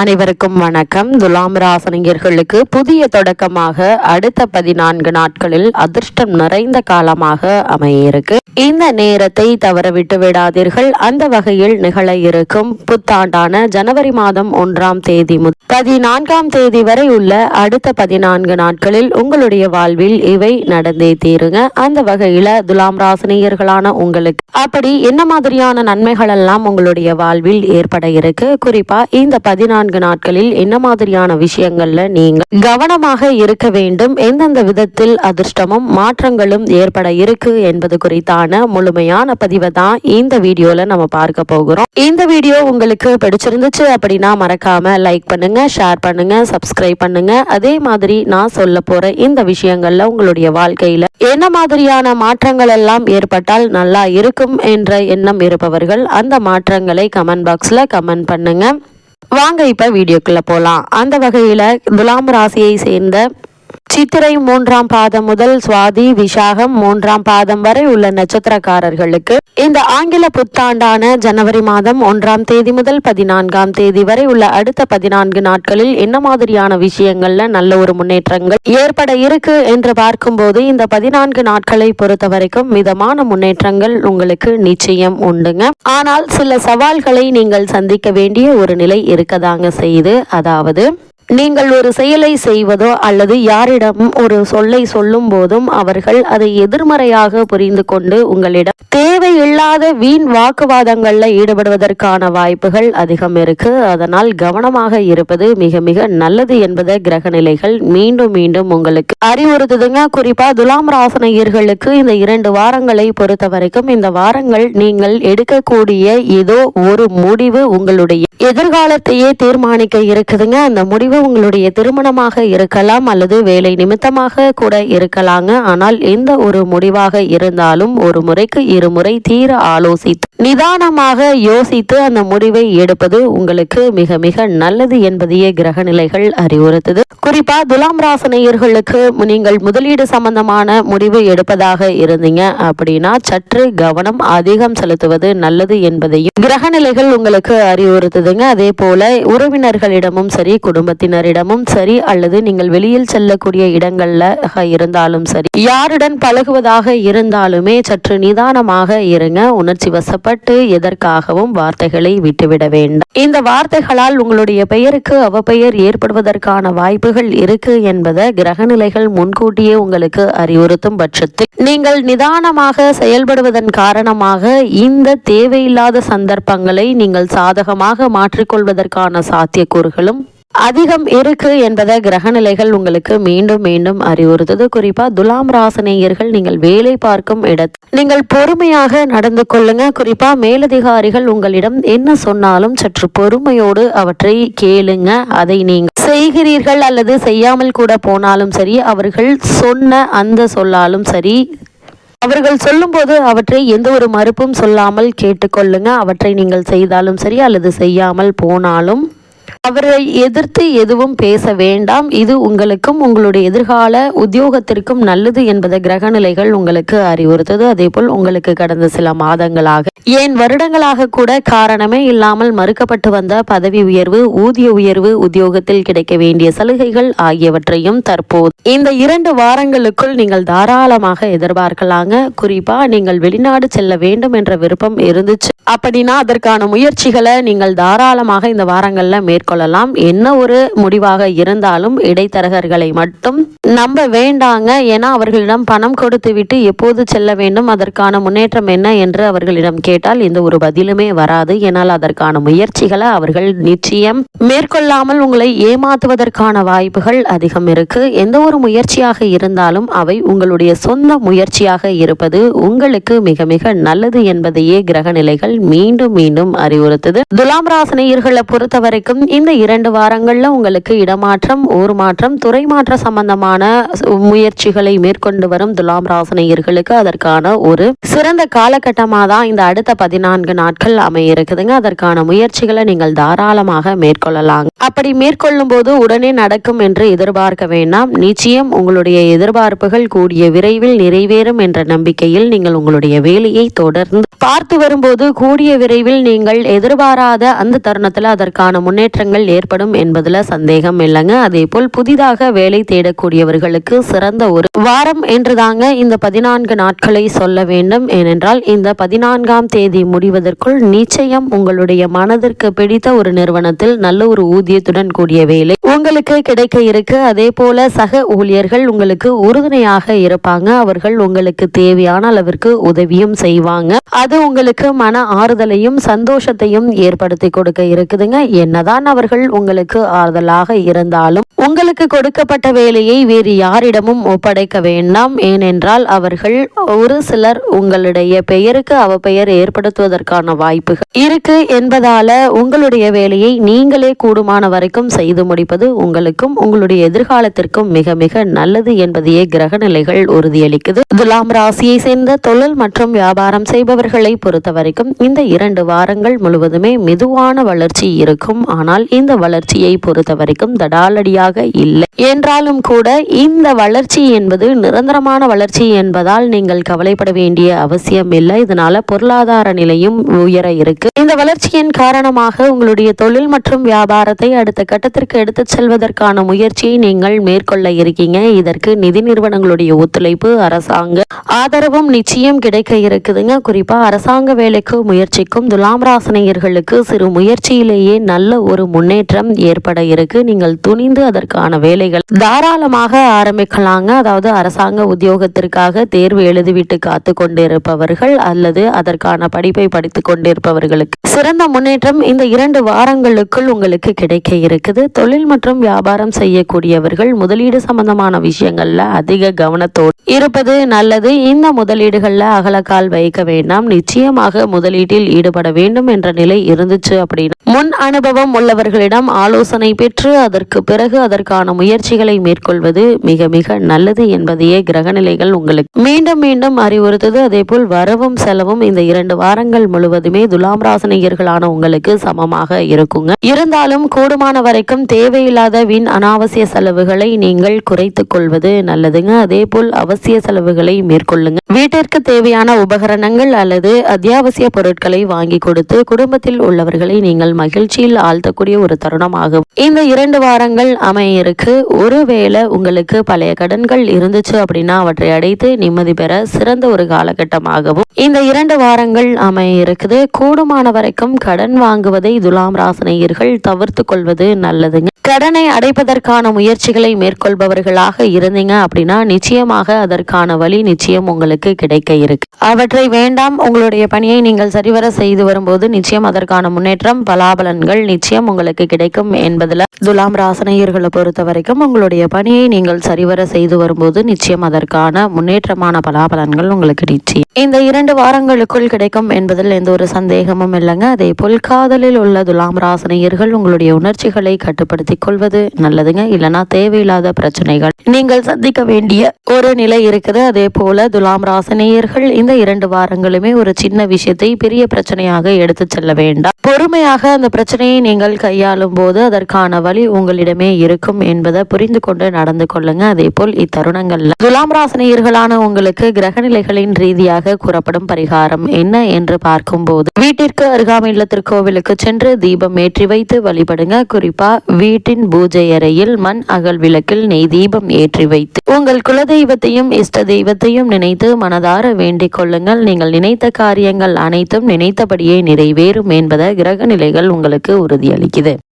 அனைவருக்கும் வணக்கம். துலாம் ராசனியர்களுக்கு புதிய தொடக்கமாக அடுத்த பதினான்கு நாட்களில் அதிர்ஷ்டம் நிறைந்த காலமாக அமையிருக்கு. இந்த நேரத்தை தவறவிட்டு விடாதீர்கள். அந்த வகையில் நிகழ இருக்கும் புத்தாண்டான ஜனவரி மாதம் ஒன்றாம் தேதி முதல் பதினான்காம் தேதி வரை உள்ள அடுத்த பதினான்கு நாட்களில் உங்களுடைய வாழ்வில் இவை நடந்தே தீருங்க. அந்த வகையில துலாம் ராசனியர்களான உங்களுக்கு அப்படி என்ன மாதிரியான நன்மைகள் எல்லாம் உங்களுடைய வாழ்வில் ஏற்பட இருக்கு? குறிப்பா இந்த பதினான்கு நாட்களில் என்ன மாதிரியான விஷயங்கள்ல நீங்கள் கவனமாக இருக்க வேண்டும்? எந்தெந்த விதத்தில் அதிர்ஷ்டமும் மாற்றங்களும் ஏற்பட இருக்கு என்பது குறித்தான முழுமையான பதிவை தான் இந்த வீடியோல நம்ம பார்க்க போகிறோம். இந்த வீடியோ உங்களுக்கு பிடிச்சிருந்துச்சு அப்படின்னா மறக்காம லைக் பண்ணுங்க ஷேர் பண்ணுங்க சப்ஸ்கிரைப் பண்ணுங்க. அதே மாதிரி நான் சொல்ல போற இந்த விஷயங்கள்ல உங்களுடைய வாழ்க்கையில என்ன மாதிரியான மாற்றங்கள் எல்லாம் ஏற்பட்டால் நல்லா இருக்கும் என்ற எண்ணம் இருப்பவர்கள் அந்த மாற்றங்களை கமெண்ட் பாக்ஸ்ல கமெண்ட் பண்ணுங்க. வாங்க இப்ப வீடியோக்குள்ள போலாம். அந்த வகையில துலாம் ராசியை சேர்ந்த சித்திரை மூன்றாம் பாதம் முதல் சுவாதி விசாகம் மூன்றாம் பாதம் வரை உள்ள நட்சத்திரக்காரர்களுக்கு இந்த ஆங்கில புத்தாண்டான ஜனவரி மாதம் ஒன்றாம் தேதி முதல் பதினான்காம் தேதி வரை உள்ள அடுத்த பதினான்கு நாட்களில் என்ன மாதிரியான விஷயங்கள்ல நல்ல ஒரு முன்னேற்றங்கள் ஏற்பட இருக்கு என்று பார்க்கும்போது இந்த பதினான்கு நாட்களை பொறுத்த வரைக்கும் மிதமான முன்னேற்றங்கள் உங்களுக்கு நிச்சயம் உண்டுங்க. ஆனால் சில சவால்களை நீங்கள் சந்திக்க வேண்டிய ஒரு நிலை இருக்கதாங்க செய்யுது அதாவது நீங்கள் ஒரு செயலை செய்வதோ அல்லது யாரிடம் ஒரு சொல்லை சொல்லும் போதும் அவர்கள் அதை எதிர்மறையாக புரிந்து கொண்டு உங்களிடம் தேவையில்லாத வீண் வாக்குவாதங்களில் ஈடுபடுவதற்கான வாய்ப்புகள் அதிகம் இருக்கு. அதனால் கவனமாக இருப்பது மிக மிக நல்லது என்பதை கிரக நிலைகள் மீண்டும் மீண்டும் உங்களுக்கு அறிவுறுத்துதுங்க. குறிப்பா துலாம் ராசனையர்களுக்கு இந்த இரண்டு வாரங்களை பொறுத்த வரைக்கும் இந்த வாரங்கள் நீங்கள் எடுக்கக்கூடிய ஏதோ ஒரு முடிவு உங்களுடைய எதிர்காலத்தையே தீர்மானிக்க இருக்குதுங்க. அந்த முடிவு உங்களுடைய திருமணமாக இருக்கலாம் அல்லது வேலை நிமித்தமாக கூட இருக்கலாங்க. ஆனால் எந்த ஒரு முடிவாக இருந்தாலும் ஒரு முறைக்கு இருமுறை தீர ஆலோசித்து நிதானமாக யோசித்து அந்த முடிவை எடுப்பது உங்களுக்கு மிக மிக நல்லது என்பதையே கிரக நிலைகள் அறிவுறுத்துது. குறிப்பா துலாம் ராசனையர்களுக்கு நீங்கள் முதலீடு சம்பந்தமான முடிவு எடுப்பதாக இருந்தீங்க அப்படின்னா சற்று கவனம் அதிகம் செலுத்துவது நல்லது என்பதையும் கிரக நிலைகள் உங்களுக்கு அறிவுறுத்துதுங்க. அதே போல உறவினர்களிடமும் சரி குடும்பத்தில் குடும்பத்தினரிடமும் சரி அல்லது நீங்கள் வெளியில் செல்லக்கூடிய இடங்கள்ல இருந்தாலும் சரி. யாருடன் பழகுவதாக இருந்தாலுமே சற்று நிதானமாக இருங்க. உணர்ச்சி வசப்பட்டு எதற்காகவும் வார்த்தைகளை விட்டுவிட வேண்டாம். இந்த வார்த்தைகளால் உங்களுடைய பெயருக்கு அவப்பெயர் ஏற்படுவதற்கான வாய்ப்புகள் இருக்கு என்பதை கிரகநிலைகள் முன்கூட்டியே உங்களுக்கு அறிவுறுத்தும் பட்சத்தில். நீங்கள் நிதானமாக செயல்படுவதன் காரணமாக இந்த தேவையில்லாத சந்தர்ப்பங்களை நீங்கள் சாதகமாக மாற்றிக்கொள்வதற்கான சாத்தியக்கூறுகளும் அதிகம் இருக்கு என்பதை கிரகநிலைகள் உங்களுக்கு மீண்டும் மீண்டும் அறிவுறுத்தது. குறிப்பா துலாம் ராசனேயர்கள் நீங்கள் வேலை பார்க்கும் இடத்து நீங்கள் பொறுமையாக நடந்து கொள்ளுங்க. குறிப்பா மேலதிகாரிகள் உங்களிடம் என்ன சொன்னாலும் சற்று பொறுமையோடு அவற்றை கேளுங்க. அதை நீங்கள் செய்கிறீர்கள் அல்லது செய்யாமல் கூட போனாலும் சரி அவர்கள் சொன்ன அந்த சொல்லாலும் சரி அவர்கள் சொல்லும்போது அவற்றை எந்த ஒரு மறுப்பும் சொல்லாமல் கேட்டுக்கொள்ளுங்க. அவற்றை நீங்கள் செய்தாலும் சரி அல்லது செய்யாமல் போனாலும் அவரை எதிர்த்து எதுவும் பேச வேண்டாம். இது உங்களுக்கும் உங்களுடைய எதிர்கால உத்தியோகத்திற்கும் நல்லது என்பதை கிரகநிலைகள் உங்களுக்கு அறிவுறுத்தது. அதே போல் உங்களுக்கு கடந்த சில மாதங்களாக ஏன் வருடங்களாக கூட காரணமே இல்லாமல் மறுக்கப்பட்டு வந்த பதவி உயர்வு ஊதிய உயர்வு உத்தியோகத்தில் கிடைக்க வேண்டிய சலுகைகள் ஆகியவற்றையும் தற்போது இந்த இரண்டு வாரங்களுக்குள் நீங்கள் தாராளமாக எதிர்பார்க்கலாங்க. குறிப்பா நீங்கள் வெளிநாடு செல்ல வேண்டும் என்ற விருப்பம் இருந்துச்சு. அப்படின்னா அதற்கான முயற்சிகளை நீங்கள் தாராளமாக இந்த வாரங்களில் மேற்கொள்ளலாம். என்ன ஒரு முடிவாக இருந்தாலும் இடைத்தரகர்களை மட்டும் நம்ப வேண்டாங்க. ஏன்னா அவர்களிடம் பணம் கொடுத்து விட்டு எப்போது செல்ல வேண்டும் அதற்கான முன்னேற்றம் என்ன என்று அவர்களிடம் கேட்டால் எந்த ஒரு பதிலுமே வராது. ஏனால் அதற்கான முயற்சிகளை அவர்கள் நிச்சயம் மேற்கொள்ளாமல் உங்களை ஏமாத்துவதற்கான வாய்ப்புகள் அதிகம் இருக்கு. எந்த ஒரு முயற்சியாக இருந்தாலும் அவை உங்களுடைய சொந்த முயற்சியாக இருப்பது உங்களுக்கு மிக மிக நல்லது என்பதையே கிரக நிலைகள் மீண்டும் மீண்டும் அறிவுறுத்துது. துலாம் ராசனையர்களை பொறுத்த வரைக்கும் இந்த இரண்டு வாரங்கள்ல உங்களுக்கு இடமாற்றம் ஊர் மாற்றம் துறை மாற்ற சம்பந்தமான முயற்சிகளை மேற்கொண்டு வரும் துலாம் ராசனையர்களுக்கு அதற்கான ஒரு சிறந்த காலகட்டமாக தான் இந்த அடுத்த பதினான்கு நாட்கள் அமைய இருக்குதுங்க அதற்கான முயற்சிகளை நீங்கள் தாராளமாக மேற்கொள்ளலாம் அப்படி மேற்கொள்ளும் போது உடனே நடக்கும் என்று எதிர்பார்க்க வேண்டாம். நிச்சயம் உங்களுடைய எதிர்பார்ப்புகள் கூடிய விரைவில் நிறைவேறும் என்ற நம்பிக்கையில் நீங்கள் உங்களுடைய வேலையை தொடர்ந்து பார்த்து வரும்போது கூடிய விரைவில் நீங்கள் எதிர்பாராத அந்த தருணத்தில் அதற்கான முன்னேற்றங்கள் ஏற்படும் என்பதில் சந்தேகம் இல்லைங்க. அதே போல் புதிதாக வேலை தேடக்கூடியவர்களுக்கு சிறந்த ஒரு வாரம் என்று தாங்க இந்த பதினான்கு நாட்களை சொல்ல வேண்டும். ஏனென்றால் இந்த பதினான்காம் தேதி முடிவதற்குள் நிச்சயம் உங்களுடைய மனதிற்கு பிடித்த ஒரு நிறுவனத்தில் நல்ல ஒரு ஊதியத்துடன் கூடிய வேலை உங்களுக்கு கிடைக்க இருக்கு. அதே போல சக ஊழியர்கள் உங்களுக்கு உறுதுணையாக இருப்பாங்க. அவர்கள் உங்களுக்கு தேவையான அளவிற்கு உதவியும் செய்வாங்க. அது உங்களுக்கு மன ஆறுதலையும் சந்தோஷத்தையும் ஏற்படுத்தி கொடுக்க இருக்குதுங்க. என்னதான் அவர்கள் உங்களுக்கு ஆறுதலாக இருந்தாலும் உங்களுக்கு கொடுக்கப்பட்ட வேலையை வேறு யாரிடமும் ஒப்படைக்க வேண்டாம். ஏனென்றால் அவர்கள் ஒரு சிலர் உங்களுடைய பெயருக்கு அவப்பெயர் ஏற்படுத்துவதற்கான வாய்ப்புகள் இருக்கு என்பதால உங்களுடைய வேலையை நீங்களே கூடுமான வரைக்கும் செய்து முடிப்பது உங்களுக்கும் உங்களுடைய எதிர்காலத்திற்கும் மிக மிக நல்லது என்பதையே கிரக நிலைகள் உறுதியளிக்குது. துலாம் ராசியை சேர்ந்த தொழில் மற்றும் வியாபாரம் செய்பவர்களை பொறுத்த வரைக்கும் இந்த இரண்டு வாரங்கள் முழுவதுமே மெதுவான வளர்ச்சி இருக்கும். ஆனால் இந்த வளர்ச்சியை பொறுத்த வரைக்கும் தடாலடியாக இல்லை. என்றாலும் கூட இந்த வளர்ச்சி என்பது நிரந்தரமான வளர்ச்சி என்பதால் நீங்கள் கவலைப்பட வேண்டிய அவசியம் இல்லை. இதனால பொருளாதார நிலையும் உயர இருக்கு. இந்த வளர்ச்சியின் காரணமாக உங்களுடைய தொழில் மற்றும் வியாபாரத்தை அடுத்த கட்டத்திற்கு எடுத்துச் செல்வதற்கான முயற்சியை நீங்கள் மேற்கொள்ள இருக்கீங்க. இதற்கு நிதி நிறுவனங்களுடைய ஒத்துழைப்பு அரசாங்க ஆதரவும் நிச்சயம் கிடைக்க இருக்குதுங்க. குறிப்பா அரசாங்க வேலைக்கு முயற்சிக்கும் துலாம் ராசனையர்களுக்கு சிறு முயற்சியிலேயே நல்ல ஒரு முன்னேற்றம் ஏற்பட இருக்கு. நீங்கள் துணிந்து அதற்கான வேலைகள் தாராளமாக ஆரம்பிக்கலாங்க. அதாவது அரசாங்க உத்தியோகத்திற்காக தேர்வு எழுதிவிட்டு காத்து கொண்டிருப்பவர்கள் அல்லது அதற்கான படிப்பை படித்துக் கொண்டிருப்பவர்களுக்கு சிறந்த முன்னேற்றம் இந்த இரண்டு வாரங்களுக்குள் உங்களுக்கு கிடைக்க இருக்குது. தொழில் மற்றும் வியாபாரம் செய்யக்கூடியவர்கள் முதலீடு சம்பந்தமான விஷயங்கள்ல அதிக கவனத்தோடு இருப்பது நல்லது. இந்த முதலீடுகள்ல அகலக்கால் வைக்க வேண்டாம். நிச்சயமாக முதலீடு முதலீட்டில் ஈடுபட வேண்டும் என்ற நிலை இருந்துச்சு அப்படின்னு. முன் அனுபவம் உள்ளவர்களிடம் ஆலோசனை பெற்று அதற்கு பிறகு அதற்கான முயற்சிகளை மேற்கொள்வது மிக மிக நல்லது என்பதையே கிரகநிலைகள் உங்களுக்கு மீண்டும் மீண்டும் அறிவுறுத்தது. அதே போல் வரவும் செலவும் இந்த இரண்டு வாரங்கள் முழுவதுமே துலாம் ராசனிகர்களான உங்களுக்கு சமமாக இருக்குங்க. இருந்தாலும் கூடுமான வரைக்கும் தேவையில்லாத வீண் அனாவசிய செலவுகளை நீங்கள் குறைத்துக் கொள்வது நல்லதுங்க. அதே போல் அவசிய செலவுகளை மேற்கொள்ளுங்க. வீட்டிற்கு தேவையான உபகரணங்கள் அல்லது அத்தியாவசிய பொருட்களை பொருட்களை வாங்கி கொடுத்து குடும்பத்தில் உள்ளவர்களை நீங்கள் மகிழ்ச்சியில் ஆழ்த்தக்கூடிய ஒரு தருணமாகும். இந்த இரண்டு வாரங்கள் அமைய இருக்கு ஒருவேளை உங்களுக்கு பழைய கடன்கள் இருந்துச்சு அப்படின்னா அவற்றை அடைத்து நிம்மதி பெற சிறந்த ஒரு காலகட்டமாகவும். இந்த இரண்டு வாரங்கள் அமைய இருக்குது கூடுமான வரைக்கும் கடன் வாங்குவதை துலாம் ராசனையர்கள் தவிர்த்து கொள்வது நல்லதுங்க. கடனை அடைப்பதற்கான முயற்சிகளை மேற்கொள்பவர்களாக இருந்தீங்க அப்படின்னா நிச்சயமாக அதற்கான வழி நிச்சயம் உங்களுக்கு கிடைக்க இருக்கு. அவற்றை வேண்டாம். உங்களுடைய பணியை நீங்கள் சரிவர செய்து வரும்போது நிச்சயம் அதற்கான முன்னேற்றம் பலாபலன்கள் நிச்சயம் உங்களுக்கு கிடைக்கும் என்பதில் துலாம் ராசனையர்களை பொறுத்த வரைக்கும் உங்களுடைய பணியை நீங்கள் சரிவர செய்து வரும்போது நிச்சயம் அதற்கான முன்னேற்றமான பலாபலன்கள் உங்களுக்கு நிச்சயம். இந்த இரண்டு வாரங்களுக்குள் கிடைக்கும் என்பதில் எந்த ஒரு சந்தேகமும் இல்லைங்க. அதே போல் காதலில் உள்ள துலாம் ராசனையர்கள் உங்களுடைய உணர்ச்சிகளை கட்டுப்படுத்திக் கொள்வது நல்லதுங்க. இல்லைன்னா தேவையில்லாத பிரச்சனைகள். நீங்கள் சந்திக்க வேண்டிய ஒரு நிலை இருக்குது. அதே போல துலாம் ராசனையர்கள் இந்த இரண்டு வாரங்களுமே ஒரு சின்ன விஷயத்தை பெரிய பிரச்சனையாக எடுத்து செல்ல வேண்டாம். பொறுமையாக அந்த பிரச்சனையை நீங்கள் கையாளும் போது அதற்கான வழி உங்களிடமே இருக்கும் என்பதை புரிந்து கொண்டு நடந்து கொள்ளுங்க. அதே போல் இத்தருணங்கள்ல துலாம் ராசனையர்களான உங்களுக்கு கிரகநிலைகளின் ரீதியாக கூறப்படும் பரிகாரம் என்ன என்று பார்க்கும் போது வீட்டிற்கு அருகாமையில் திருக்கோவிலுக்கு சென்று தீபம் ஏற்றி வைத்து வழிபடுங்க. குறிப்பா வீட்டின் பூஜை அறையில் மண் அகல் விளக்கில் நெய் தீபம் ஏற்றி வைத்து உங்கள் குலதெய்வத்தையும் இஷ்ட தெய்வத்தையும் நினைத்து மனதார வேண்டிக் கொள்ளுங்கள். நீங்கள் நினைத்த காரியங்கள் அனைத்தும் நினைத்தபடியே நிறைவேறும் என்பதை கிரக நிலைகள் உங்களுக்கு உறுதியளிக்குது.